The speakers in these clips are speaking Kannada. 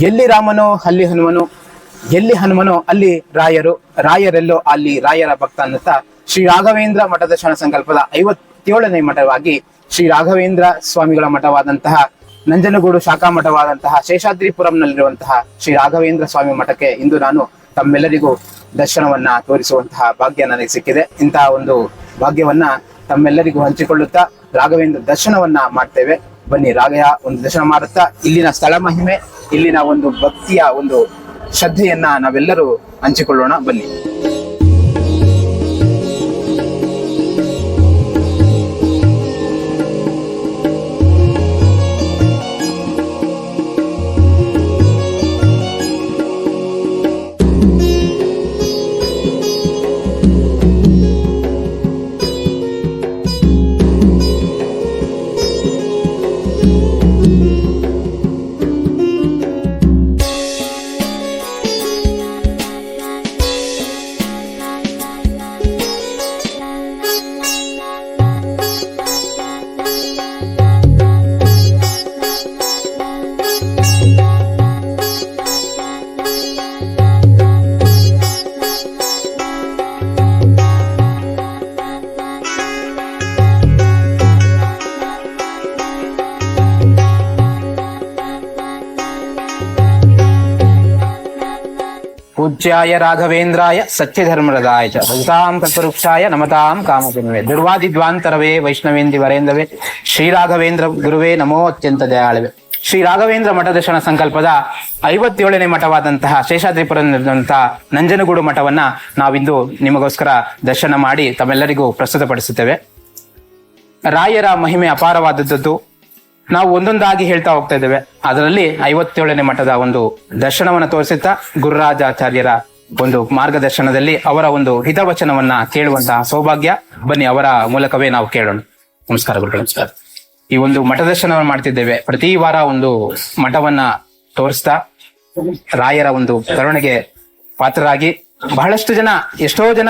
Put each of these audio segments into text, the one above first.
ಎಲ್ಲಿ ರಾಮನೋ, ಅಲ್ಲಿ ಹನುಮನು, ಎಲ್ಲಿ ಹನುಮನೋ, ಅಲ್ಲಿ ರಾಯರು, ರಾಯರೆಲ್ಲೋ, ಅಲ್ಲಿ ರಾಯರ ಭಕ್ತ ಅನ್ನುತ್ತಾ ಶ್ರೀ ರಾಘವೇಂದ್ರ ಮಠದ ಶರಣ ಸಂಕಲ್ಪದ ಐವತ್ತೇಳನೇ ಮಠವಾಗಿ ಶ್ರೀ ರಾಘವೇಂದ್ರ ಸ್ವಾಮಿಗಳ ಮಠವಾದಂತಹ ನಂಜನಗೂಡು ಶಾಖಾ ಮಠವಾದಂತಹ ಶೇಷಾದ್ರಿಪುರಂನಲ್ಲಿರುವಂತಹ ಶ್ರೀ ರಾಘವೇಂದ್ರ ಸ್ವಾಮಿ ಮಠಕ್ಕೆ ಇಂದು ನಾನು ತಮ್ಮೆಲ್ಲರಿಗೂ ದರ್ಶನವನ್ನ ತೋರಿಸುವಂತಹ ಭಾಗ್ಯ ನನಗೆ ಸಿಕ್ಕಿದೆ. ಇಂತಹ ಒಂದು ಭಾಗ್ಯವನ್ನ ತಮ್ಮೆಲ್ಲರಿಗೂ ಹಂಚಿಕೊಳ್ಳುತ್ತಾ ರಾಘವೇಂದ್ರ ದರ್ಶನವನ್ನ ಮಾಡ್ತೇವೆ. ಬನ್ನಿ ರಾಘಯ ಒಂದು ದರ್ಶನ ಮಾಡುತ್ತಾ, ಇಲ್ಲಿನ ಸ್ಥಳ ಮಹಿಮೆ, ಇಲ್ಲಿನ ಒಂದು ಭಕ್ತಿಯ ಒಂದು ಶ್ರದ್ಧೆಯನ್ನ ನಾವೆಲ್ಲರೂ ಹಂಚಿಕೊಳ್ಳೋಣ, ಬನ್ನಿ. ಪೂಜ್ಯಾಯ ರಾಘವೇಂದ್ರಾಯ ಸತ್ಯಧರ್ಮರದಾಯ ಚ ಭಜತಾಂ ಕಲ್ಪವೃಕ್ಷಾಯ ನಮತಾಂ ದುರ್ವಾದಿ ದ್ವಾಂತರವೇ ವೈಷ್ಣವೇಂದಿ ವರೇಂದ್ರವೇ ಶ್ರೀ ರಾಘವೇಂದ್ರ ಗುರುವೇ ನಮೋ ಅತ್ಯಂತ ದಯಾಳವೆ. ಶ್ರೀ ರಾಘವೇಂದ್ರ ಮಠ ದರ್ಶನ ಸಂಕಲ್ಪದ ಐವತ್ತೇಳನೇ ಮಠವಾದಂತಹ ಶೇಷಾದ್ರಿಪುರದಂತಹ ನಂಜನಗೂಡು ಮಠವನ್ನ ನಾವಿಂದು ನಿಮಗೋಸ್ಕರ ದರ್ಶನ ಮಾಡಿ ತಮ್ಮೆಲ್ಲರಿಗೂ ಪ್ರಸ್ತುತಪಡಿಸುತ್ತೇವೆ. ರಾಯರ ಮಹಿಮೆ ಅಪಾರವಾದದ್ದು. ನಾವು ಒಂದೊಂದಾಗಿ ಹೇಳ್ತಾ ಹೋಗ್ತಾ ಇದ್ದೇವೆ. ಅದರಲ್ಲಿ ಐವತ್ತೇಳನೇ ಮಠದ ಒಂದು ದರ್ಶನವನ್ನು ತೋರಿಸುತ್ತಾ ಗುರುರಾಜಾಚಾರ್ಯರ ಒಂದು ಮಾರ್ಗದರ್ಶನದಲ್ಲಿ ಅವರ ಒಂದು ಹಿತವಚನವನ್ನ ಕೇಳುವಂತಹ ಸೌಭಾಗ್ಯ. ಬನ್ನಿ, ಅವರ ಮೂಲಕವೇ ನಾವು ಕೇಳೋಣ. ನಮಸ್ಕಾರ ಗುರುಗಳು, ನಮಸ್ಕಾರ. ಈ ಒಂದು ಮಠ ದರ್ಶನವನ್ನು ಮಾಡ್ತಿದ್ದೇವೆ. ಪ್ರತಿ ವಾರ ಒಂದು ಮಠವನ್ನ ತೋರಿಸ್ತಾ ರಾಯರ ಒಂದು ಕರುಣೆಗೆ ಪಾತ್ರರಾಗಿ ಬಹಳಷ್ಟು ಜನ, ಎಷ್ಟೋ ಜನ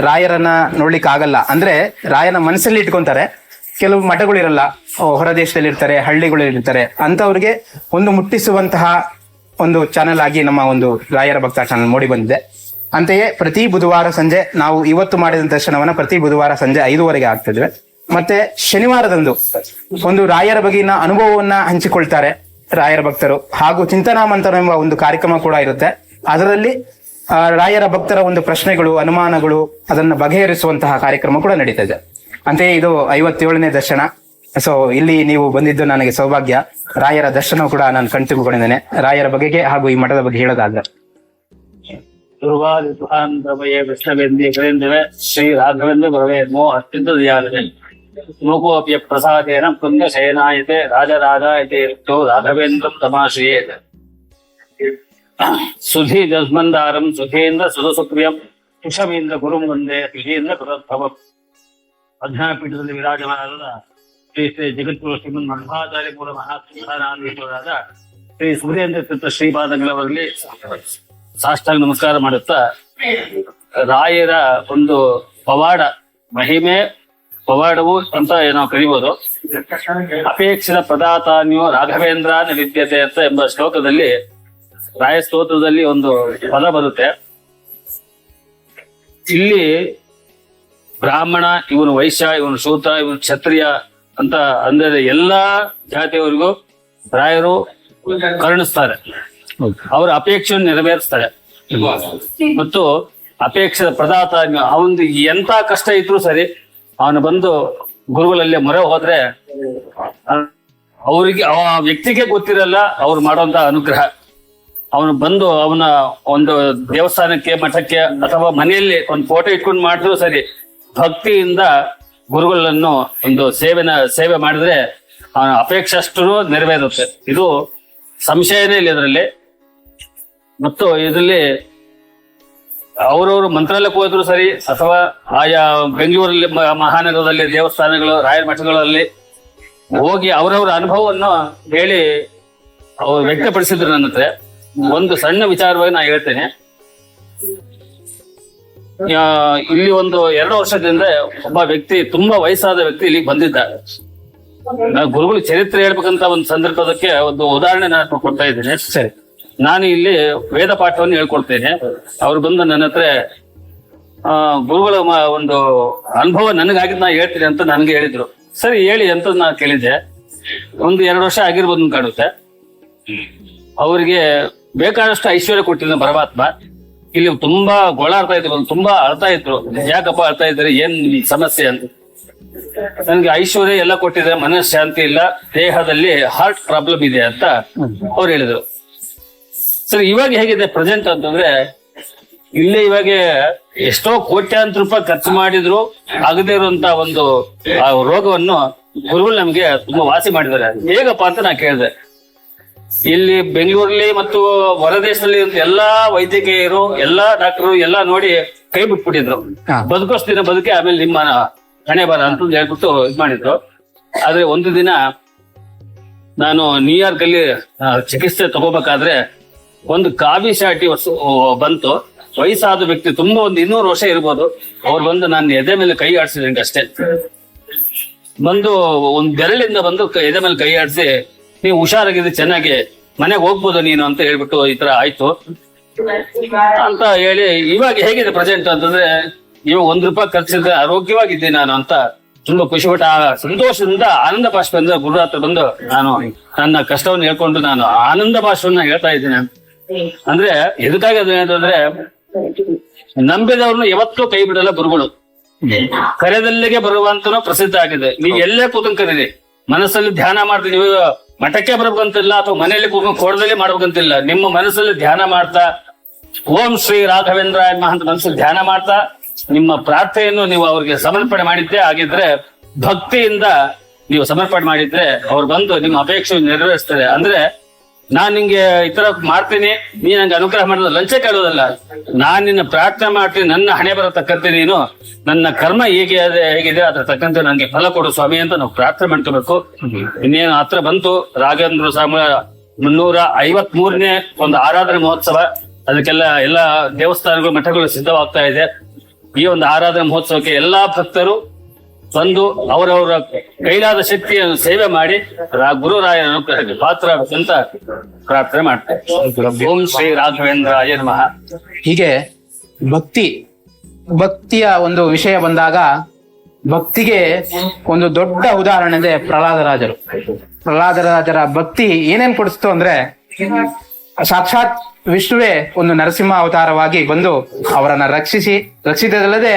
ರಾಯರನ್ನ ನೋಡ್ಲಿಕ್ಕೆ ಆಗಲ್ಲ ಅಂದ್ರೆ ರಾಯನ ಮನಸ್ಸಲ್ಲಿ ಇಟ್ಕೊಂತಾರೆ. ಕೆಲವು ಮಠಗಳಿರಲ್ಲ. ಹೊರ ದೇಶದಲ್ಲಿ ಇರ್ತಾರೆ ಅಂತವ್ರಿಗೆ ಒಂದು ಮುಟ್ಟಿಸುವಂತಹ ಒಂದು ಚಾನೆಲ್ ಆಗಿ ನಮ್ಮ ಒಂದು ರಾಯರ ಭಕ್ತ ಚಾನೆಲ್ ಮೂಡಿ ಬಂದಿದೆ. ಅಂತೆಯೇ ಪ್ರತಿ ಬುಧವಾರ ಸಂಜೆ ನಾವು ಇವತ್ತು ಮಾಡಿದ ದರ್ಶನವನ್ನ ಪ್ರತಿ ಬುಧವಾರ ಸಂಜೆ ಐದುವರೆಗೆ ಆಗ್ತಿದ್ವಿ ಮತ್ತೆ ಶನಿವಾರದಂದು ಒಂದು ರಾಯರ ಬಗೆಗಿನ ಅನುಭವವನ್ನ ಹಂಚಿಕೊಳ್ತಾರೆ ರಾಯರ ಭಕ್ತರು. ಹಾಗೂ ಚಿಂತನಾ ಮಂತ್ರ ಎಂಬ ಒಂದು ಕಾರ್ಯಕ್ರಮ ಕೂಡ ಇರುತ್ತೆ. ಅದರಲ್ಲಿ ರಾಯರ ಭಕ್ತರ ಒಂದು ಪ್ರಶ್ನೆಗಳು, ಅನುಮಾನಗಳು, ಅದನ್ನ ಬಗೆಹರಿಸುವಂತಹ ಕಾರ್ಯಕ್ರಮ ಕೂಡ ನಡೀತಾ ಇದೆ. ಅಂತೆಯೇ ಇದು ಐವತ್ತೇಳನೇ ದರ್ಶನ. ಸೊ ಇಲ್ಲಿ ನೀವು ಬಂದಿದ್ದು ನನಗೆ ಸೌಭಾಗ್ಯ. ರಾಯರ ದರ್ಶನ ಕೂಡ ನಾನು ಕಣ್ತುಕೊಂಡಿದ್ದೇನೆ ರಾಯರ ಬಗೆಗೆ ಹಾಗೂ ಈ ಮಠದ ಬಗ್ಗೆ ಹೇಳೋದಾದ್ರೆ. ಕರೇಂದ್ರವೇ ಶ್ರೀ ರಾಘವೇಂದ್ರ ಗುರವೇ ನಮೋ ಅತ್ಯಂತ ದಯಾಳವೇ ಲೋಕೋಪ್ಯ ಪ್ರಸಾದೇನ ಪುಣ್ಯ ಶಯನಾಯತೆ ರಾಜರಾಜಾಯತೆ ಯುಕ್ತೋ ರಾಘವೇಂದ್ರ ತಮಾಶ್ರಿಯೇ ಸುಧಿ ಜಸ್ಮಂದಾರಂ ಸುಧೀಂದ್ರ ಸುಧಸುಪ್ರಿಯಂ, ಕುಶಮೀಂದ್ರ ಗುರುಂ ವಂದೇ, ಸುಧೀಂದ್ರ ಗುರುದ್ಭವಂ ಅಧ್ಯಾಪೀಠದಲ್ಲಿ ವಿರಾಜಮಾನರಾದ ಶ್ರೀ ಶ್ರೀ ಜಗದ್ಗುರು ಶ್ರೀಮನ್ ಮಧ್ವಾಚಾರ್ಯ ಮೂಲ ಮಹಾತ್ಮರಾದ ಶ್ರೀ ಸೂರ್ಯೇಂದ್ರ ತೀರ್ಥ ಶ್ರೀಪಾದಗಳವರಲ್ಲಿ ಸಾಷ್ಟಾಂಗ ನಮಸ್ಕಾರ ಮಾಡುತ್ತಾ, ರಾಯರ ಒಂದು ಪವಾಡ, ಮಹಿಮೆ, ಪವಾಡವು ಅಂತ ನಾವು ಕರಿಬಹುದು ಅಪೇಕ್ಷಿತ ಪ್ರದಾತಾನ್ಯೋ ರಾಘವೇಂದ್ರ ವಿದ್ಯತೆ ಅಂತ ಎಂಬ ಶ್ಲೋಕದಲ್ಲಿ ರಾಯ ಸ್ತೋತ್ರದಲ್ಲಿ ಒಂದು ಪದ ಬರುತ್ತೆ. ಇಲ್ಲಿ ಬ್ರಾಹ್ಮಣ ಇವನು ವೈಶ್ಯ ಇವನು ಶೂದ್ರ ಇವನು ಕ್ಷತ್ರಿಯ ಅಂತ ಅಂದರೆ ಎಲ್ಲಾ ಜಾತಿಯವರಿಗೂ ರಾಯರು ಕರುಣಿಸ್ತಾರೆ. ಅವರ ಅಪೇಕ್ಷೆಯನ್ನು ನೆರವೇರಿಸ್ತಾರೆ. ಮತ್ತು ಅಪೇಕ್ಷೆ ಪ್ರದಾತ ಅವನು ಎಂತ ಕಷ್ಟ ಇದ್ರು ಸರಿ ಅವನು ಬಂದು ಗುರುಗಳಲ್ಲಿ ಮೊರೆ ಹೋದ್ರೆ ಅವರಿಗೆ ಆ ವ್ಯಕ್ತಿಗೆ ಗೊತ್ತಿರಲ್ಲ ಅವ್ರು ಮಾಡುವಂತ ಅನುಗ್ರಹ. ಅವನು ಬಂದು ಅವನ ಒಂದು ದೇವಸ್ಥಾನಕ್ಕೆ ಮಠಕ್ಕೆ ಅಥವಾ ಮನೆಯಲ್ಲಿ ಒಂದು ಫೋಟೋ ಇಟ್ಕೊಂಡು ಮಾಡಿದ್ರು ಸರಿ ಭಕ್ತಿಯಿಂದ ಗುರುಗಳನ್ನು ಒಂದು ಸೇವೆನ, ಸೇವೆ ಮಾಡಿದ್ರೆ ಅವನ ಅಪೇಕ್ಷಷ್ಟು ನೆರವೇರುತ್ತೆ. ಇದು ಸಂಶಯನೇ ಇಲ್ಲ ಇದರಲ್ಲಿ. ಮತ್ತು ಇದರಲ್ಲಿ ಅವರವರು ಮಂತ್ರಾಲಯಕ್ಕೆ ಹೋದ್ರು ಸರಿ, ಅಥವಾ ಆಯಾ ಬೆಂಗಳೂರಲ್ಲಿ ಮಹಾನಗರದಲ್ಲಿ, ದೇವಸ್ಥಾನಗಳು, ರಾಯರ ಮಠಗಳಲ್ಲಿ ಹೋಗಿ ಅವರವರ ಅನುಭವವನ್ನು ಹೇಳಿ ಅವರು ವ್ಯಕ್ತಪಡಿಸಿದ್ರು ನನ್ನ ಹತ್ರ. ಒಂದು ಸಣ್ಣ ವಿಚಾರವಾಗಿ ನಾ ಹೇಳ್ತೇನೆ. ಇಲ್ಲಿ ಒಂದು ಎರಡು ವರ್ಷದಿಂದ ಒಬ್ಬ ವ್ಯಕ್ತಿ ತುಂಬಾ ವಯಸ್ಸಾದ ವ್ಯಕ್ತಿ ಇಲ್ಲಿಗೆ ಬಂದಿದ್ದ ಗುರುಗಳು ಚರಿತ್ರೆ ಹೇಳ್ಬೇಕಂತ ಒಂದು ಸಂದರ್ಭದಕ್ಕೆ ಒಂದು ಉದಾಹರಣೆ ನಾನು ಕೊಡ್ತಾ ಇದ್ದೇನೆ. ಸರಿ. ನಾನು ಇಲ್ಲಿ ವೇದ ಪಾಠವನ್ನು ಹೇಳ್ಕೊಡ್ತೇನೆ ಅವ್ರು ಬಂದು ನನ್ನ ಹತ್ರ ಆ, ಗುರುಗಳ ಒಂದು ಅನುಭವ ನನಗಾಗಿದ್ದು ನಾ ಹೇಳ್ತೀನಿ ಅಂತ ನನ್ಗೆ ಹೇಳಿದ್ರು. ಸರಿ ಹೇಳಿ ಅಂತ ನಾ ಕೇಳಿದ್ದೆ. ಒಂದು ಎರಡು ವರ್ಷ ಆಗಿರ್ಬೋದು ಕಾಣುತ್ತೆ. ಅವರಿಗೆ ಬೇಕಾದಷ್ಟು ಐಶ್ವರ್ಯ ಕೊಟ್ಟಿದ್ದ ಪರಮಾತ್ಮ. ಇಲ್ಲಿ ತುಂಬಾ ಗೋಳಾಡ್ತಾ ಇದ್ರು ತುಂಬಾ ಅಳ್ತಾ ಇದ್ರು. ಯಾಕಪ್ಪ ಅಳ್ತಾ ಇದ್ದಾರೆ, ಏನ್ ಸಮಸ್ಯೆ ಅಂತ. ನನ್ಗೆ ಐಶ್ವರ್ಯ ಎಲ್ಲ ಕೊಟ್ಟಿದ್ರೆ ಶಾಂತಿ ಇಲ್ಲ, ದೇಹದಲ್ಲಿ ಹಾರ್ಟ್ ಪ್ರಾಬ್ಲಮ್ ಇದೆ ಅಂತ ಅವ್ರು ಹೇಳಿದ್ರು. ಸರ್, ಇವಾಗ ಹೇಗಿದೆ ಪ್ರೆಸೆಂಟ್ ಅಂತಂದ್ರೆ, ಇಲ್ಲೇ ಇವಾಗ ಎಷ್ಟೋ ಕೋಟ್ಯಾಂತರ ರೂಪಾಯಿ ಖರ್ಚು ಮಾಡಿದ್ರು, ಆಗದೇ ಇರುವಂತ ಒಂದು ಆ ರೋಗವನ್ನು ಗುರುಗಳು ನಮ್ಗೆ ತುಂಬಾ ವಾಸಿ ಮಾಡಿದ್ದಾರೆ. ಹೇಗಪ್ಪ ಅಂತ ನಾ ಕೇಳಿದೆ. ಇಲ್ಲಿ ಬೆಂಗಳೂರಲ್ಲಿ ಮತ್ತು ಹೊರದೇಶದಲ್ಲಿ ಎಲ್ಲಾ ವೈದ್ಯಕೀಯರು ಎಲ್ಲಾ ಡಾಕ್ಟರ್ ಎಲ್ಲಾ ನೋಡಿ ಕೈ ಬಿಟ್ಬಿಟ್ಟಿದ್ರು. ಬದುಕೋಸ್ತಿನ ಬದುಕೆ ಬದುಕಿ ಆಮೇಲೆ ನಿಮ್ಮ ಹಣೆ ಬರ ಅಂತ ಹೇಳ್ಬಿಟ್ಟು ಇದ್ ಮಾಡಿದ್ರು. ಆದ್ರೆ ಒಂದು ದಿನ ನಾನು ನ್ಯೂಯಾರ್ಕ್ ಅಲ್ಲಿ ಚಿಕಿತ್ಸೆ ತಗೋಬೇಕಾದ್ರೆ ಒಂದು ಕಾವಿ ಶಾಟಿ ಬಂತು. ವಯಸ್ಸಾದ ವ್ಯಕ್ತಿ ತುಂಬಾ ಒಂದು ಇನ್ನೂರು ವರ್ಷ ಇರ್ಬೋದು. ಅವ್ರು ಬಂದು ನಾನು ಎದೆ ಮೇಲೆ ಕೈ ಆಡಿಸಿದ್ರೆ ಅಷ್ಟೇ. ಬಂದು ಒಂದ್ ಬೆರಳಿಂದ ಬಂದು ಎದೆ ಮೇಲೆ ಕೈ ಆಡಿಸಿ ನೀವು ಹುಷಾರಾಗಿದ್ರೆ ಚೆನ್ನಾಗಿ ಮನೆಗೆ ಹೋಗ್ಬೋದು ನೀನು ಅಂತ ಹೇಳ್ಬಿಟ್ಟು ಈ ತರ ಆಯ್ತು. ಅಂತ ಹೇಳಿ ಇವಾಗ ಹೇಗಿದೆ ಪ್ರೆಸೆಂಟ್ ಅಂತಂದ್ರೆ, ಇವಾಗ ಒಂದ್ ರೂಪಾಯಿ ಖರ್ಚಿದ್ರೆ ಆರೋಗ್ಯವಾಗಿದ್ದೆ ನಾನು ಅಂತ ತುಂಬಾ ಖುಷಿ ಪಟ್ಟ, ಆ ಸಂತೋಷದಿಂದ ಆನಂದ ಬಾಷ್ಪದಿಂದ ಗುರು ಹತ್ರ ಬಂದು ನಾನು ನನ್ನ ಕಷ್ಟವನ್ನು ಹೇಳ್ಕೊಂಡು ನಾನು ಆನಂದ ಭಾಷೆಯನ್ನ ಹೇಳ್ತಾ ಇದ್ದೀನಿ. ಅಂದ್ರೆ ಎದಕ್ಕಾಗಿ ಅದು ಏನಂತಂದ್ರೆ ನಂಬಿದವ್ರನ್ನ ಯಾವತ್ತೂ ಕೈ ಬಿಡಲ್ಲ ಗುರುಗಳು. ಕರೆದಲ್ಲಿಗೆ ಬರುವಂತನೂ ಪ್ರಸಿದ್ಧ ಆಗಿದೆ. ನೀವು ಎಲ್ಲೇ ಕೂತಂಕರಿ ಮನಸ್ಸಲ್ಲಿ ಧ್ಯಾನ ಮಾಡ್ತೀವಿ ಮಠಕ್ಕೆ ಬರ್ಬೇಕಂತಿಲ್ಲ ಅಥವಾ ಮನೆಯಲ್ಲಿ ಕೂತ್ಕೊಂಡು ಕೋಡದಲ್ಲಿ ಮಾಡ್ಬೇಕಂತಿಲ್ಲ. ನಿಮ್ಮ ಮನಸ್ಸಲ್ಲಿ ಧ್ಯಾನ ಮಾಡ್ತಾ, ಓಂ ಶ್ರೀ ರಾಘವೇಂದ್ರ ಅಂತ ಮನಸ್ಸಲ್ಲಿ ಧ್ಯಾನ ಮಾಡ್ತಾ, ನಿಮ್ಮ ಪ್ರಾರ್ಥನೆಯನ್ನು ನೀವು ಅವ್ರಿಗೆ ಸಮರ್ಪಣೆ ಮಾಡಿದ್ದೆ ಆಗಿದ್ರೆ, ಭಕ್ತಿಯಿಂದ ನೀವು ಸಮರ್ಪಣೆ ಮಾಡಿದ್ರೆ, ಅವ್ರು ಬಂದು ನಿಮ್ಮ ಅಪೇಕ್ಷೆ ನೆರವೇರಿಸ್ತಾರೆ. ಅಂದ್ರೆ ನಾನ್ ನಿಂಗೆ ಈ ತರ ಮಾಡ್ತೀನಿ, ನೀ ನಂಗೆ ಅನುಗ್ರಹ ಮಾಡೋದು ಲಂಚ ಕೇಳೋದಲ್ಲ. ನಾನ್ ನಿನ್ನ ಪ್ರಾರ್ಥನೆ ಮಾಡ್ತೀನಿ, ನನ್ನ ಹಣೆ ಬರತಕ್ಕಂತೆ ನೀನು. ನನ್ನ ಕರ್ಮ ಹೇಗೆ ಹೇಗಿದೆ, ಅದ್ರ ತಕ್ಕಂತೆ ನಂಗೆ ಫಲ ಕೊಡು ಸ್ವಾಮಿ ಅಂತ ನಾವು ಪ್ರಾರ್ಥನೆ ಮಾಡ್ಕೋಬೇಕು. ಇನ್ನೇನು ಹತ್ರ ಬಂತು, ರಾಘವೇಂದ್ರ ಸ್ವಾಮಿ ಮುನ್ನೂರ ಐವತ್ ಮೂರನೇ ಒಂದು ಆರಾಧನೆ ಮಹೋತ್ಸವ. ಅದಕ್ಕೆಲ್ಲ ಎಲ್ಲಾ ದೇವಸ್ಥಾನಗಳು ಮಠಗಳು ಸಿದ್ಧವಾಗ್ತಾ ಇದೆ. ಈ ಒಂದು ಆರಾಧನೆ ಮಹೋತ್ಸವಕ್ಕೆ ಎಲ್ಲಾ ಭಕ್ತರು ಬಂದು ಅವರವರ ಕೈಲಾದ ಶಕ್ತಿಯನ್ನು ಸೇವೆ ಮಾಡಿ ರಾ- ಗುರುರಾಯನ ಅನುಗ್ರಹಕ್ಕೆ ಅಂತ ಪ್ರಾರ್ಥನೆ ಮಾಡ್ತಾರೆ ಓಂ ಶ್ರೀ ರಾಘವೇಂದ್ರ ನಮಃ. ಹೀಗೆ ಭಕ್ತಿ, ಭಕ್ತಿಯ ಒಂದು ವಿಷಯ ಬಂದಾಗ ಭಕ್ತಿಗೆ ಒಂದು ದೊಡ್ಡ ಉದಾಹರಣೆ ಅಂದ್ರೆ ಪ್ರಹ್ಲಾದರಾಜರು ಪ್ರಹ್ಲಾದರಾಜರ ಭಕ್ತಿ ಏನೇನ್ ಕೊಡಿಸ್ತು ಅಂದ್ರೆ ಸಾಕ್ಷಾತ್ ವಿಷ್ಣುವೇ ಒಂದು ನರಸಿಂಹ ಅವತಾರವಾಗಿ ಬಂದು ಅವರನ್ನ ರಕ್ಷಿಸಿ ರಕ್ಷಿಸದಲ್ಲದೆ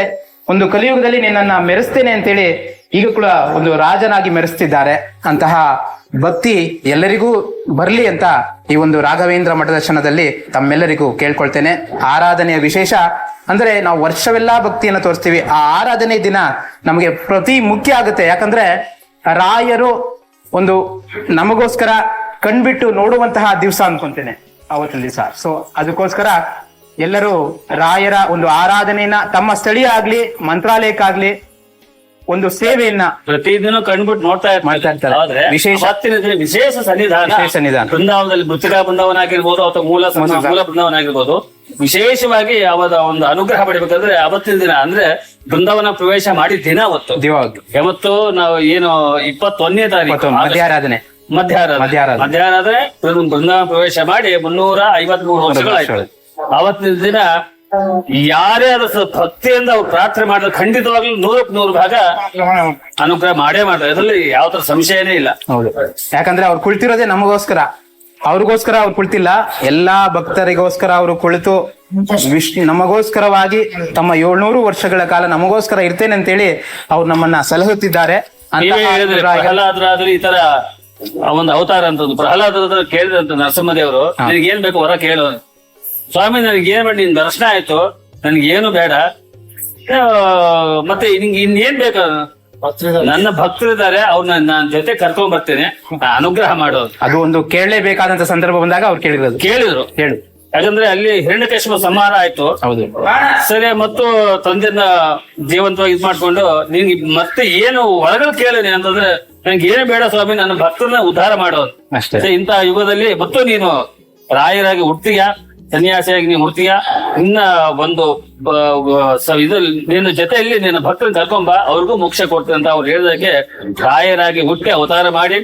ಒಂದು ಕಲಿಯುಗದಲ್ಲಿ ನಿನ್ನನ್ನ ಮೆರೆಸ್ತೇನೆ ಅಂತೇಳಿ ಈಗ ಕೂಡ ಒಂದು ರಾಜನಾಗಿ ಮೆರೆಸ್ತಿದ್ದಾರೆ. ಅಂತಹ ಭಕ್ತಿ ಎಲ್ಲರಿಗೂ ಬರಲಿ ಅಂತ ಈ ಒಂದು ರಾಘವೇಂದ್ರ ಮಠದ ಕ್ಷಣದಲ್ಲಿ ತಮ್ಮೆಲ್ಲರಿಗೂ ಕೇಳ್ಕೊಳ್ತೇನೆ. ಆರಾಧನೆಯ ವಿಶೇಷ ಅಂದ್ರೆ ನಾವು ವರ್ಷವೆಲ್ಲಾ ಭಕ್ತಿಯನ್ನು ತೋರಿಸ್ತೀವಿ. ಆ ಆರಾಧನೆ ದಿನ ನಮಗೆ ಪ್ರತಿ ಮುಖ್ಯ ಆಗುತ್ತೆ. ಯಾಕಂದ್ರೆ ರಾಯರು ಒಂದು ನಮಗೋಸ್ಕರ ಕಣ್ಬಿಟ್ಟು ನೋಡುವಂತಹ ದಿವಸ ಅನ್ಕೊಂತೇನೆ ಅವತ್ತಿನ ದಿವಸ. ಸೊ ಅದಕ್ಕೋಸ್ಕರ ಎಲ್ಲರೂ ರಾಯರ ಒಂದು ಆರಾಧನೆಯನ್ನ ತಮ್ಮ ಸ್ಥಳೀಯ ಆಗ್ಲಿ ಮಂತ್ರಾಲಯಕ್ಕಾಗ್ಲಿ ಒಂದು ಸೇವೆಯನ್ನ ಪ್ರತಿದಿನ ಕಣ್ಬಿಟ್ಟು ನೋಡ್ತಾ ಮಾಡ್ತಾ ಇರ್ತಾರೆ. ಆದ್ರೆ ವಿಶೇಷ- ವಿಶೇಷ ಸನ್ನಿಧಾನ. ವಿಶೇಷ ಸನ್ನಿಧಾನ. ಬೃಂದಾವನದಲ್ಲಿ ಮೃತಿಕಾ ಬೃಂದಾವನ ಆಗಿರ್ಬೋದು ಅಥವಾ ಮೂಲ ಮೂಲ. ಬೃಂದಾವನ ಆಗಿರ್ಬೋದು ವಿಶೇಷವಾಗಿ ಅವರ ಒಂದು ಅನುಗ್ರಹ ಪಡಿಬೇಕಂದ್ರೆ ಅವತ್ತಿನ ದಿನ. ಅಂದ್ರೆ ಬೃಂದಾವನ ಪ್ರವೇಶ ಮಾಡಿ ದಿನ ಅವತ್ತು ಯಾವತ್ತು ನಾವು ಏನು ಇಪ್ಪತ್ತೊಂದನೇ ತಾರೀಕು. ಮಧ್ಯಾರಾಧನೆ. ಮಧ್ಯಾರಾಧನೆ. ಮಧ್ಯಾಹ್ನ ಮಧ್ಯಾರಾಧನೆ. ಮಧ್ಯಾಹ್ನ ಬೃಂದಾವನ ಪ್ರವೇಶ ಮಾಡಿ ಮುನ್ನೂರ ಐವತ್ಮೂರು ವರ್ಷಗಳು. ವರ್ಷಗಳಾಯ್ತು ಅವತ್ತಿನ ದಿನ ಯಾರೇ ಅದ್ರ ಸ- ಭಕ್ತಿಯಿಂದ ಅವ್ರು ಪ್ರಾರ್ಥನೆ ಮಾಡಿದ್ರೆ ಖಂಡಿತವಾಗ್ಲೂ ನೂರಕ್ ನೂರು ಭಾಗ ಅನುಗ್ರಹ ಮಾಡೇ ಮಾಡ್ತಾರೆ. ಅದರಲ್ಲಿ ಯಾವ ತರ ಸಂಶಯನೇ ಇಲ್ಲ. ಹೌದು. ಯಾಕಂದ್ರೆ ಅವ್ರು ಕುಳಿತಿರೋದೇ ನಮಗೋಸ್ಕರ. ಅವ್ರಿಗೋಸ್ಕರ ಅವ್ರು ಕುಳಿತಿಲ್ಲ. ಎಲ್ಲಾ ಭಕ್ತರಿಗೋಸ್ಕರ ಅವರು ಕುಳಿತು ವಿಷ್ಣು ನಮಗೋಸ್ಕರವಾಗಿ ತಮ್ಮ ಏಳ್ನೂರು ವರ್ಷಗಳ ಕಾಲ ನಮಗೋಸ್ಕರ ಇರ್ತೇನೆ ಅಂತೇಳಿ ಅವ್ರು ನಮ್ಮನ್ನ ಸಲಹುತ್ತಿದ್ದಾರೆ. ಈ ತರ ಒಂದು ಅವತಾರ ಅಂತ ಪ್ರಹ್ಲಾದ ಕೇಳಿದ್ರಂತ ಕೇಳಿದಂತ ನರಸಿಂಹದೇವರು ನಿನಗೆ ಏನ್ ಬೇಕು ಹೊರ ಕೇಳು ಸ್ವಾಮಿ ನನಗೆ ಏನ್ ಮಾಡಿ ನಿನ್ ದರ್ಶನ ಆಯ್ತು. ನನಗೆ ಏನು ಬೇಡ. ಆ, ಮತ್ತೆ ನಿಂಗೆ ಇನ್ನೇನ್ ಬೇಕು? ನನ್ನ ಭಕ್ತರಿದ್ದಾರೆ ಅವ್ರನ್ನ ನಾನು ಜೊತೆ ಕರ್ಕೊಂಡ್ ಬರ್ತೇನೆ. ಅನುಗ್ರಹ ಮಾಡೋದು. ಅದು ಒಂದು ಕೇಳಲೇಬೇಕಾದಂತ ಸಂದರ್ಭ ಬಂದಾಗ ಅವ್ರು ಕೇಳಿದ್ರು ಕೇಳಿದ್ರು. ಹೇಳು. ಯಾಕಂದ್ರೆ ಅಲ್ಲಿ ಹಿರಣ್ಯಕೇಶ್ವ ಸಂಹಾರ ಆಯ್ತು. ಹೌದು. ಸರಿ ಮತ್ತು ತಂದೆಯನ್ನ ಜೀವಂತವಾಗಿ ಇದ್ ಮಾಡ್ಕೊಂಡು ನಿನ್ಗೆ ಮತ್ತೆ ಏನು ಒಳಗಡೆ ಕೇಳಿನಿ ಅಂತಂದ್ರೆ ನಂಗೆ ಏನೇ ಬೇಡ ಸ್ವಾಮಿ ನನ್ನ ಭಕ್ತರನ್ನ ಉದ್ಧಾರ ಮಾಡೋದು. ಅಷ್ಟೇ. ಇಂತಹ ಯುಗದಲ್ಲಿ ಮತ್ತು ನೀನು ರಾಯರಾಗಿ ಹುಟ್ಟಿಯ ಸನ್ಯಾಸಿಯಾಗಿ ನೀವು ಹುಡ್ತೀಯ? ನಿನ್ನ ಒಂದು ಇದು ನಿನ್ನ ಜೊತೆಯಲ್ಲಿ ನಿನ್ನ ಭಕ್ತರನ್ನ ಕರ್ಕೊಂಬ ಅವ್ರಿಗೂ ಮೋಕ್ಷ ಕೊಡ್ತೀನಿ ಅಂತ ಅವ್ರು ಹೇಳಿದಾಗೆ ರಾಯರಾಗಿ ಹುಟ್ಟಿ ಅವತಾರ ಮಾಡಿ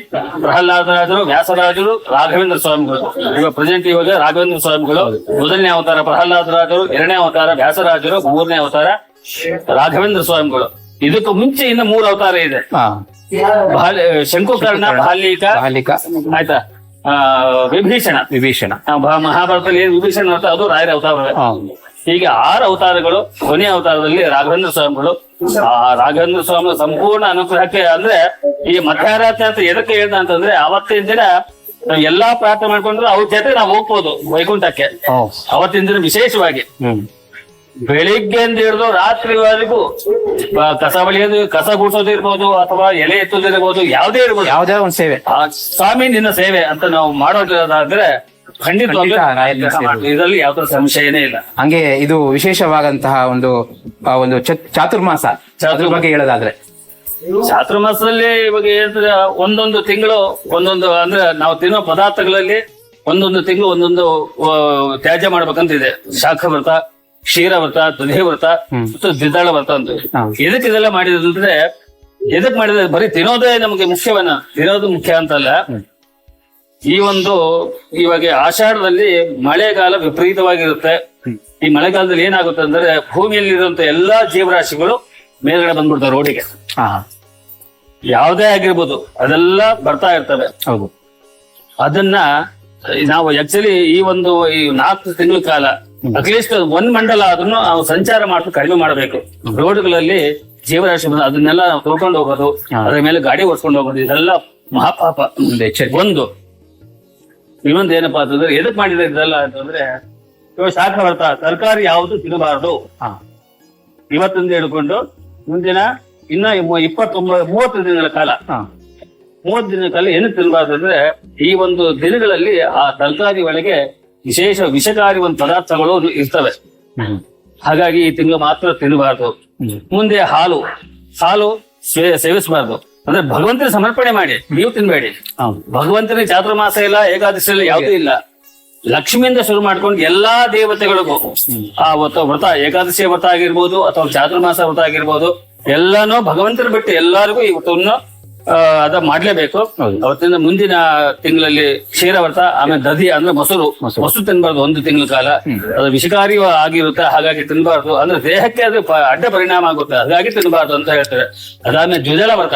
ಪ್ರಹ್ಲಾದರಾಜರು ವ್ಯಾಸರಾಜರು ರಾಘವೇಂದ್ರ ಸ್ವಾಮಿಗಳು. ಇವಾಗ ಪ್ರೆಸೆಂಟ್ ಇವಾಗ ರಾಘವೇಂದ್ರ ಸ್ವಾಮಿಗಳು. ಮೊದಲನೇ ಅವತಾರ ಪ್ರಹ್ಲಾದರಾಜರು ಎರಡನೇ ಅವತಾರ ವ್ಯಾಸರಾಜರು ಮೂರನೇ ಅವತಾರ ರಾಘವೇಂದ್ರ ಸ್ವಾಮಿಗಳು. ಇದಕ್ಕೂ ಮುಂಚೆ ಇನ್ನು ಮೂರು ಅವತಾರ ಇದೆ. ಶಂಕುಕರ್ಣ ಬಾಲಿಕ ಆಯ್ತಾ? ವಿಭೀಷಣ. ವಿಭೀಷಣ. ಮಹಾಭಾರತದಲ್ಲಿ ಏನು ವಿಭೀಷಣ ಅಂತ ಅದು ರಾಯರ ಅವತಾರ ಹೀಗೆ ಆರು ಅವತಾರಗಳು ಕೊನೆಯ ಅವತಾರದಲ್ಲಿ ರಾಘವೇಂದ್ರ ಸ್ವಾಮಿಗಳು. ಆ ರಾಘವೇಂದ್ರ ಸ್ವಾಮಿ ಸಂಪೂರ್ಣ ಅನುಗ್ರಹಕ್ಕೆ ಅಂದ್ರೆ ಈ ಮಧ್ಯಾರಾತ್ರಿ ಅಂತ ಎದಕ್ಕೆ ಹೇಳ್ದ ಅಂತಂದ್ರೆ ಅವತ್ತಿನ ದಿನ ಎಲ್ಲಾ ಪ್ರಾರ್ಥನೆ ಮಾಡ್ಕೊಂಡ್ರೆ ಅವ್ರ ಜೊತೆ ನಾವು ಹೋಗ್ಬೋದು ವೈಕುಂಠಕ್ಕೆ. ಅವತ್ತಿನ ದಿನ ವಿಶೇಷವಾಗಿ. ಬೆಳಿಗ್ಗೆಯಿಂದ ಹಿಡಿದು ರಾತ್ರಿ ವರೆಗೂ. ಕಸ ಬಳಿಯೋದು ಕಸ ಗುಡಿಸೋದಿರ್ಬೋದು ಅಥವಾ ಎಲೆ ಎತ್ತೋದಿರ್ಬೋದು ಯಾವ್ದೇ ಇರ್ಬೋದು. ಯಾವುದೇ ಒಂದು ಸೇವೆ. ಆ ಸ್ವಾಮಿ ನಿನ್ನ ಸೇವೆ ಅಂತ ನಾವು ಮಾಡೋದಾದ್ರೆ ಖಂಡಿತ ಇದರಲ್ಲಿ ಯಾವ ಸಂಶಯನೇ ಇಲ್ಲ. ಹಂಗೆ ಇದು ವಿಶೇಷವಾದಂತಹ ಒಂದು ಆ, ಒಂದು ಚ- ಚಾತುರ್ಮಾಸ. ಅದ್ರ ಬಗ್ಗೆ ಹೇಳೋದಾದ್ರೆ. ಚಾತುರ್ಮಾಸದಲ್ಲಿ ಇವಾಗ ಹೇಳ್ತಾರೆ ಒಂದೊಂದು ತಿಂಗಳು ಒಂದೊಂದು ಅಂದ್ರೆ ನಾವು ತಿನ್ನೋ ಪದಾರ್ಥಗಳಲ್ಲಿ ಒಂದೊಂದು ತಿಂಗಳು ಒಂದೊಂದು ಆ, ತ್ಯಾಜ್ಯ ಮಾಡ್ಬೇಕಂತ ಇದೆ ಶಾಖ ವ್ರತ ಕ್ಷೀರ ವ್ರತ ದುಧಿ ವ್ರತ ಮತ್ತು ದ್ವಿದಳ ವ್ರತ ಅಂತ ಎದಕ್ ಎದಕ್ಕೆ ಇದೆಲ್ಲ ಮಾಡಿದ್ರೆ ಎದಕ್ ಮಾಡಿದ್ರೆ ಬರೀ ತಿನ್ನೋದೇ ನಮಗೆ ಮುಖ್ಯವನ್ನ ತಿನ್ನೋದು ಮುಖ್ಯ ಅಂತಲ್ಲ. ಈ ಒಂದು ಇವಾಗ ಆಷಾಢದಲ್ಲಿ ಮಳೆಗಾಲ ವಿಪರೀತವಾಗಿರುತ್ತೆ. ಈ ಮಳೆಗಾಲದಲ್ಲಿ ಏನಾಗುತ್ತೆ ಅಂದ್ರೆ ಭೂಮಿಯಲ್ಲಿರುವಂತ ಎಲ್ಲಾ ಜೀವರಾಶಿಗಳು ಮೇಲ್ಗಡೆ ಬಂದ್ಬಿಡ್ತಾವೆ ರೋಡಿಗೆ. ಯಾವುದೇ ಆಗಿರ್ಬೋದು ಅದೆಲ್ಲ ಬರ್ತಾ ಇರ್ತವೆ. ಅದನ್ನ ನಾವು ಆಕ್ಚುಲಿ ಈ ಒಂದು ಈ ನಾಲ್ಕು ತಿಂಗಳ ಕಾಲ ಅಟ್ಲೀಸ್ಟ್ ಒಂದ್ ಮಂಡಲ ಆದ್ರೂ ಸಂಚಾರ ಮಾಡೋದು ಕಡಿಮೆ ಮಾಡಬೇಕು. ರೋಡ್ಗಳಲ್ಲಿ ಜೀವರಾಶಿ ಅದನ್ನೆಲ್ಲ ನಾವು ತೊಳ್ಕೊಂಡು ಹೋಗೋದು. ಅದ್ರ ಮೇಲೆ ಗಾಡಿ ಓಡಿಸ್ಕೊಂಡು ಹೋಗೋದು ಇದೆಲ್ಲ ಮಹಾಪಾಪ. ಒಂದು. ಇನ್ನೊಂದು ಏನಪ್ಪಾ ಅಂತಂದ್ರೆ ಎದಕ್ ಮಾಡಿದ್ರೆ ಇದೆಲ್ಲ ಅಂತಂದ್ರೆ ಇವಾಗ ಶಾಖ ವ್ರತ ತರಕಾರಿ ಯಾವುದು ತಿನ್ನಬಾರದು. ಹಾ. ಇವತ್ತಿಂದ ಹಿಡ್ಕೊಂಡು ಮುಂದಿನ ಇನ್ನ ಇಪ್ಪ- ಇಪ್ಪತ್ತೊಂಬತ್ತು ಮೂವತ್ತು ದಿನಗಳ ಕಾಲ. ಮೂವತ್ತು ದಿನಗಳ ಕಾಲ ಏನು ತಿನ್ನಬಾರ್ದು ಅಂದ್ರೆ ಈ ಒಂದು ದಿನಗಳಲ್ಲಿ ಆ ತರಕಾರಿ ಒಳಗೆ ವಿಶೇಷ ವಿಷಕಾರಿ ಒಂದು ಪದಾರ್ಥಗಳು ಇರ್ತವೆ. ಹಾಗಾಗಿ ಈ ತಿಂಗಳು ಮಾತ್ರ ತಿನ್ನಬಾರದು. ಮುಂದೆ ಹಾಲು ಹಾಲು ಸೇವಿಸಬಾರ್ದು. ಅಂದ್ರೆ ಭಗವಂತನ ಸಮರ್ಪಣೆ ಮಾಡಿ ನೀವು ತಿನ್ಬೇಡಿ. ಭಗವಂತನ ಭಗವಂತನಿಗೆ ಚಾತುರ್ಮಾಸ ಇಲ್ಲ ಏಕಾದಶಿ ಇಲ್ಲ ಯಾವುದೂ ಇಲ್ಲ. ಲಕ್ಷ್ಮಿಯಿಂದ ಶುರು ಮಾಡ್ಕೊಂಡು ಎಲ್ಲಾ ದೇವತೆಗಳಿಗೂ ಆ ವ್ರತ ವ್ರತ ಏಕಾದಶಿಯ ವ್ರತ ಆಗಿರ್ಬೋದು ಅಥವಾ ಚಾತುರ್ಮಾಸ ವ್ರತ ಆಗಿರ್ಬೋದು ಎಲ್ಲಾನು ಭಗವಂತನ ಬಿಟ್ಟು ಎಲ್ಲರಿಗೂ ಈ ವ್ರತವನ್ನು ಅದ ಮಾಡ್ಲೇಬೇಕು. ಅವತ್ತಿಂದ ಮುಂದಿನ ತಿಂಗಳಲ್ಲಿ ಕ್ಷೀರ ವ್ರತ ಆಮೇಲೆ ದಧಿ ಅಂದ್ರೆ ಮೊಸರು. ಮೊಸರು. ತಿನ್ಬಾರ್ದು ಒಂದು ತಿಂಗಳ ಕಾಲ. ಅದು ವಿಷಕಾರಿ ಆಗಿರುತ್ತೆ ಹಾಗಾಗಿ ತಿನ್ಬಾರ್ದು. ಅಂದ್ರೆ ದೇಹಕ್ಕೆ ಅದು ಅಡ್ಡ ಪರಿಣಾಮ ಆಗುತ್ತೆ ಹಾಗಾಗಿ ತಿನ್ಬಾರ್ದು ಅಂತ ಹೇಳ್ತಾರೆ. ಅದಾದ್ಮೇಲೆ ದ್ವಿದಳ ವ್ರತ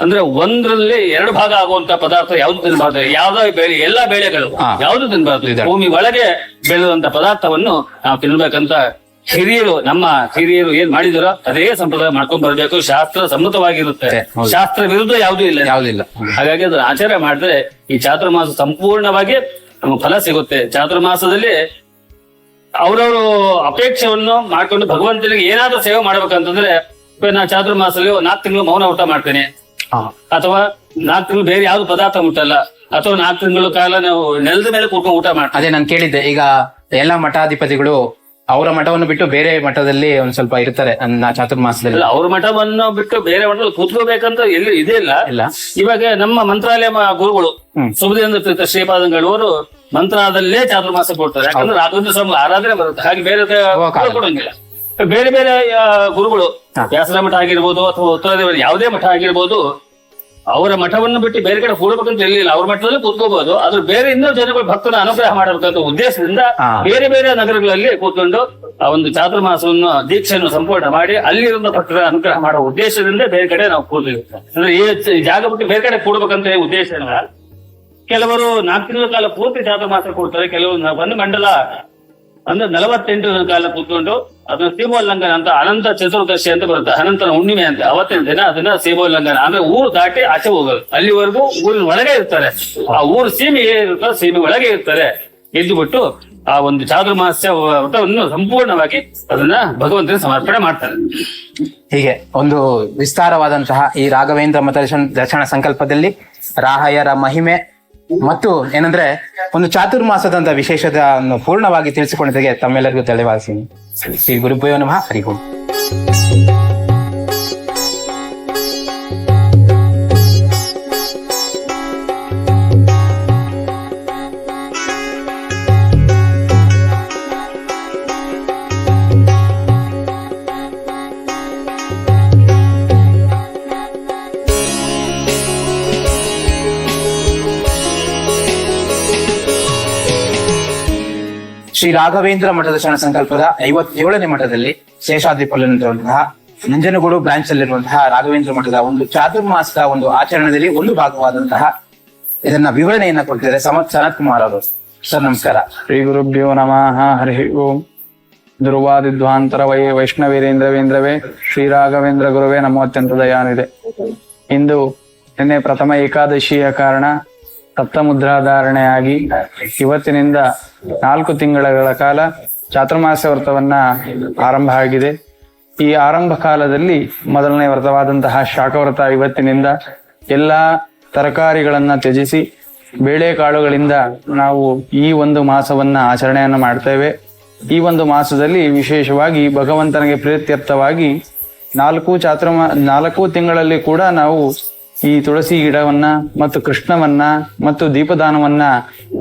ಅಂದ್ರೆ ಒಂದ್ರಲ್ಲಿ ಎರಡು ಭಾಗ ಆಗುವಂತ ಪದಾರ್ಥ ಯಾವ್ದು ತಿನ್ಬಾರ್ದು? ಯಾವ್ದೋ ಬೆಳೆ ಎಲ್ಲಾ ಬೆಳೆಗಳು. ಯಾವ್ದು ತಿನ್ಬಾರ್ದು. ಭೂಮಿ ಒಳಗೆ ಬೆಳೆದಂತ ಪದಾರ್ಥವನ್ನು ನಾವು ತಿನ್ಬೇಕಂತ ಹಿರಿಯರು ನಮ್ಮ ಹಿರಿಯರು ಏನ್ ಮಾಡಿದಾರೋ ಅದೇ ಸಂಪ್ರದಾಯ ಮಾಡ್ಕೊಂಡ್ ಬರಬೇಕು. ಶಾಸ್ತ್ರ ಸಮ್ಮತವಾಗಿರುತ್ತೆ. ಶಾಸ್ತ್ರ ವಿರುದ್ಧ ಯಾವುದೂ ಇಲ್ಲ. ಯಾವುದಿಲ್ಲ. ಹಾಗಾಗಿ ಅದನ್ನ ಆಚರಣೆ ಮಾಡಿದ್ರೆ ಈ ಚಾತುರ್ಮಾಸ ಸಂಪೂರ್ಣವಾಗಿ ನಮ್ಗೆ ಫಲ ಸಿಗುತ್ತೆ. ಚಾತುರ್ಮಾಸದಲ್ಲಿ ಅವ್ರವ್ರು ಅಪೇಕ್ಷೆಯನ್ನು ಮಾಡ್ಕೊಂಡು ಭಗವಂತನಿಗೆ ಏನಾದ್ರೂ ಸೇವೆ ಮಾಡ್ಬೇಕಂತಂದ್ರೆ ನಾ ಚಾತುರ್ಮಾಸದಲ್ಲಿ ನಾಲ್ಕು ತಿಂಗಳು ಮೌನ ಊಟ ಮಾಡ್ತೇನೆ. ಅಥವಾ ನಾಲ್ಕು ತಿಂಗಳು ಬೇರೆ ಯಾವ್ದು ಪದಾರ್ಥ ಮುಟ್ಟಲ್ಲ. ಅಥವಾ ನಾಲ್ಕು ತಿಂಗಳು ಕಾಲ ನಾವು ನೆಲದ ಮೇಲೆ ಕೂತ್ಕೊಂಡು ಊಟ ಮಾಡ್ತೀವಿ ಅದೇ ನಾನು ಕೇಳಿದ್ದೆ ಈಗ ಎಲ್ಲಾ ಮಠಾಧಿಪತಿಗಳು ಅವರ ಮಠವನ್ನು ಬಿಟ್ಟು ಬೇರೆ ಮಠದಲ್ಲಿ ಒಂದ್ ಸ್ವಲ್ಪ ಇರ್ತಾರೆ ಅನ್ನ ಚಾತುರ್ಮಾಸದಲ್ಲಿ ಅವ್ರ ಮಠವನ್ನು ಬಿಟ್ಟು ಬೇರೆ ಮಠದಲ್ಲಿ ಕೂತ್ಕೋಬೇಕಂತ ಎಲ್ಲಿ ಇದೇ ಇಲ್ಲ. ಇಲ್ಲ. ಇವಾಗ ನಮ್ಮ ಮಂತ್ರಾಲಯ ಮ- ಗುರುಗಳು. ಸುಬುಧೇಂದ್ರ ತೀರ್ಥ ಶ್ರೀಪಾದಂಗಳವರು ಮಂತ್ರಾಲಯದಲ್ಲೇ ಚಾತುರ್ಮಾಸ ಕೊಡ್ತಾರೆ. ಯಾಕಂದ್ರೆ ರಾಘವೇಂದ್ರ ಸ್ವಾಮಿ ಆರಾಧನೆ ಬರುತ್ತೆ. ಹಾಗೆ ಬೇರೆ ದ-. ಕೊಡಂಗಿಲ್ಲ. ಬೇರೆ ಬೇರೆ ಆ, ಗುರುಗಳು ವ್ಯಾಸರ ಮಠ ಆಗಿರ್ಬೋದು ಅಥವಾ ಉತ್ತರ ದೇವರ ಯಾವುದೇ ಮಠ ಆಗಿರ್ಬೋದು ಅವರ ಮಠವನ್ನು ಬಿಟ್ಟು ಬೇರೆ ಕಡೆ ಕೂಡಬೇಕಂತ ಇರಲಿಲ್ಲ. ಅವ್ರ ಮಠದಲ್ಲಿ ಕೂತ್ಕೋಬಹುದು ಆದ್ರೆ ಬೇರೆ ಇನ್ನೂ ಜನಗಳು ಭಕ್ತರ ಅನುಗ್ರಹ ಮಾಡಬೇಕಂತ ಉದ್ದೇಶದಿಂದ ಬೇರೆ ಬೇರೆ ನಗರಗಳಲ್ಲಿ ಕೂತ್ಕೊಂಡು ಆ ಒಂದು ಚಾತುರ್ಮಾಸವನ್ನು ದೀಕ್ಷೆಯನ್ನು ಸಂಪೂರ್ಣ ಮಾಡಿ ಅಲ್ಲಿರುವ ಭಕ್ತರ ಅನುಗ್ರಹ ಮಾಡೋ ಉದ್ದೇಶದಿಂದ ಬೇರೆ ಕಡೆ ನಾವು ಕೂತಿದ್ವಿ ಅಂದ್ರೆ ಈ ಜಾಗ ಬಿಟ್ಟು ಬೇರೆ ಕಡೆ ಕೂಡ್ಬೇಕಂತ ಉದ್ದೇಶ ಇಲ್ಲ ಕೆಲವರು ನಾಲ್ಕು ತಿಂಗಳ ಕಾಲ ಪೂರ್ತಿ ಚಾತುರ್ಮಾಸ ಕೊಡ್ತಾರೆ. ಕೆಲವರು ಒಂದು ಮಂಡಲ ಅಂದ್ರೆ ನಲವತ್ತೆಂಟು ಕಾಲ ಕೂತ್ಕೊಂಡು ಅದನ್ನ ಸೀಮೋಲ್ಲಂಘನ ಅಂತ ಅನಂತ ಚತುರ್ದಶಿ ಅಂತ ಬರುತ್ತೆ. ಅನಂತ ಹುಣ್ಣಿಮೆ ಅಂತ. ಅವತ್ತಿನ ದಿನ ಅದನ್ನ ಸೀಮೋಲ್ಲಂಘನ ಅಂದ್ರೆ ಊರು ದಾಟಿ ಆಚೆ ಹೋಗೋದು. ಅಲ್ಲಿವರೆಗೂ ಊರಿನ ಒಳಗೆ ಇರ್ತಾರೆ. ಆ ಊರು ಸೀಮೆ ಏನಿರುತ್ತೋ ಸೀಮೆ ಒಳಗೆ ಇರ್ತಾರೆ. ಎದ್ದು ಬಿಟ್ಟು ಆ ಒಂದು ಚಾತುರ್ಮಾಸ್ಯ ವ್ರತವನ್ನು ಸಂಪೂರ್ಣವಾಗಿ ಅದನ್ನ ಭಗವಂತನ ಸಮರ್ಪಣೆ ಮಾಡ್ತಾರೆ. ಹೀಗೆ ಒಂದು ವಿಸ್ತಾರವಾದಂತಹ ಈ ರಾಘವೇಂದ್ರ ಮತ ದರ್ಶನ ಸಂಕಲ್ಪದಲ್ಲಿ ರಾಹಯರ ಮಹಿಮೆ ಮತ್ತು ಏನಂದ್ರೆ ಒಂದು ಚಾತುರ್ಮಾಸದಂತ ವಿಶೇಷತೆಯನ್ನು ಪೂರ್ಣವಾಗಿ ತಿಳಿಸಿಕೊಂಡಿದ್ದಕ್ಕೆ ತಮ್ಮೆಲ್ಲರಿಗೂ ತಲೆವಾಸಿನಿ ಶ್ರೀ ಗುರುಭಯೋ ನಮಃ. ಶ್ರೀ ರಾಘವೇಂದ್ರ ಮಠದ ಶರಣ ಸಂಕಲ್ಪದ ಐವತ್ತೇಳನೇ ಮಠದಲ್ಲಿ ಶೇಷಾದ್ರಿಪಲ್ಲಿರುವಂತಹ ನಂಜನಗೂಡು ಬ್ರಾಂಚ್ ಅಲ್ಲಿರುವಂತಹ ರಾಘವೇಂದ್ರ ಮಠದ ಒಂದು ಚಾತುರ್ಮಾಸದ ಒಂದು ಆಚರಣೆಯಲ್ಲಿ ಒಂದು ಭಾಗವಾದಂತಹ ಇದನ್ನ ವಿವರಣೆಯನ್ನ ಕೊಡ್ತಿದ್ದಾರೆ. ಸಮತ್ ಸನತ್ ಕುಮಾರ್ ಅವರು. ಸರ್, ನಮಸ್ಕಾರ. ಶ್ರೀ ಗುರುಭ್ಯೋ ನಮಃ. ಹರಿ ಓಂ. ಧ್ರುವಾದಿಧ್ವಾಂತರ ವೈ ವೈಷ್ಣವೀರೇಂದ್ರವೇಂದ್ರವೇ ಶ್ರೀ ರಾಘವೇಂದ್ರ ಗುರುವೇ ನಮ್ಮ ಅತ್ಯಂತ ದಯಾನಿದೆ ಇಂದು ನಿನ್ನೆ ಪ್ರಥಮ ಏಕಾದಶಿಯ ಕಾರಣ ಸಪ್ತಮುದ್ರಾಧಾರಣೆಯಾಗಿ ಇವತ್ತಿನಿಂದ ನಾಲ್ಕು ತಿಂಗಳ ಕಾಲ ಚಾತುರ್ಮಾಸ ವ್ರತವನ್ನ ಆರಂಭ ಆಗಿದೆ. ಈ ಆರಂಭ ಕಾಲದಲ್ಲಿ ಮೊದಲನೇ ವ್ರತವಾದಂತಹ ಶಾಖವ್ರತ ಇವತ್ತಿನಿಂದ ಎಲ್ಲಾ ತರಕಾರಿಗಳನ್ನ ತ್ಯಜಿಸಿ ಬೇಳೆಕಾಳುಗಳಿಂದ ನಾವು ಈ ಒಂದು ಮಾಸವನ್ನ ಆಚರಣೆಯನ್ನು ಮಾಡ್ತೇವೆ. ಈ ಒಂದು ಮಾಸದಲ್ಲಿ ವಿಶೇಷವಾಗಿ ಭಗವಂತನಿಗೆ ಪ್ರೀತ್ಯರ್ಥವಾಗಿ ನಾಲ್ಕು ಚಾತುರ್ಮಾ ನಾಲ್ಕು ತಿಂಗಳಲ್ಲಿ ಕೂಡ ನಾವು ಈ ತುಳಸಿ ಗಿಡವನ್ನ ಮತ್ತು ಕೃಷ್ಣವನ್ನ ಮತ್ತು ದೀಪದಾನವನ್ನ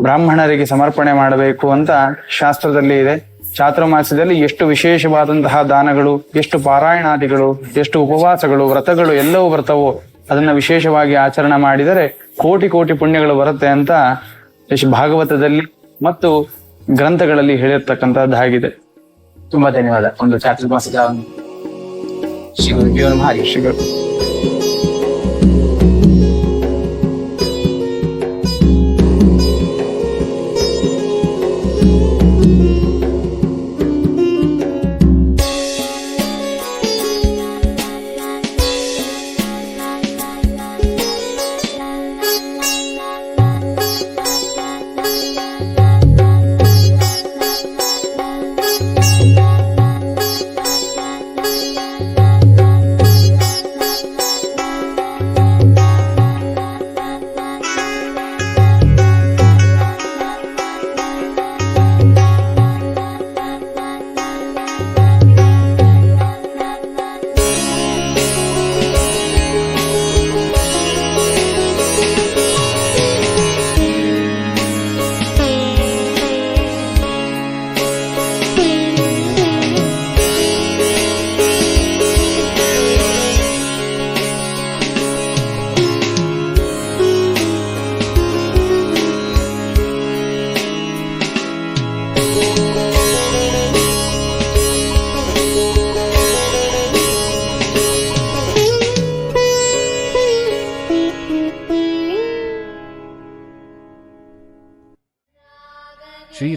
ಬ್ರಾಹ್ಮಣರಿಗೆ ಸಮರ್ಪಣೆ ಮಾಡಬೇಕು ಅಂತ ಶಾಸ್ತ್ರದಲ್ಲಿ ಇದೆ. ಚಾತುರ್ಮಾಸದಲ್ಲಿ ಎಷ್ಟು ವಿಶೇಷವಾದಂತಹ ದಾನಗಳು ಎಷ್ಟು ಪಾರಾಯಣಾದಿಗಳು ಎಷ್ಟು ಉಪವಾಸಗಳು ವ್ರತಗಳು ಎಲ್ಲವೂ ಬರ್ತವೋ ಅದನ್ನ ವಿಶೇಷವಾಗಿ ಆಚರಣೆ ಮಾಡಿದರೆ ಕೋಟಿ ಕೋಟಿ ಪುಣ್ಯಗಳು ಬರುತ್ತೆ ಅಂತ ಭಾಗವತದಲ್ಲಿ ಮತ್ತು ಗ್ರಂಥಗಳಲ್ಲಿ ಹೇಳಿರ್ತಕ್ಕಂಥದ್ದಾಗಿದೆ ತುಂಬಾ ಧನ್ಯವಾದ. ಒಂದು ಚಾತುರ್ಮಾಸದ ಶಿವ ಶ್ರೀ ಗುರುಭ್ಯೋ ನಮಃ ಹರಿ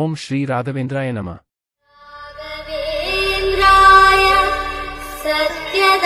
ஓம் ஸ்ரீ ராகவேந்திராய நம. சத்யதன்மரதாய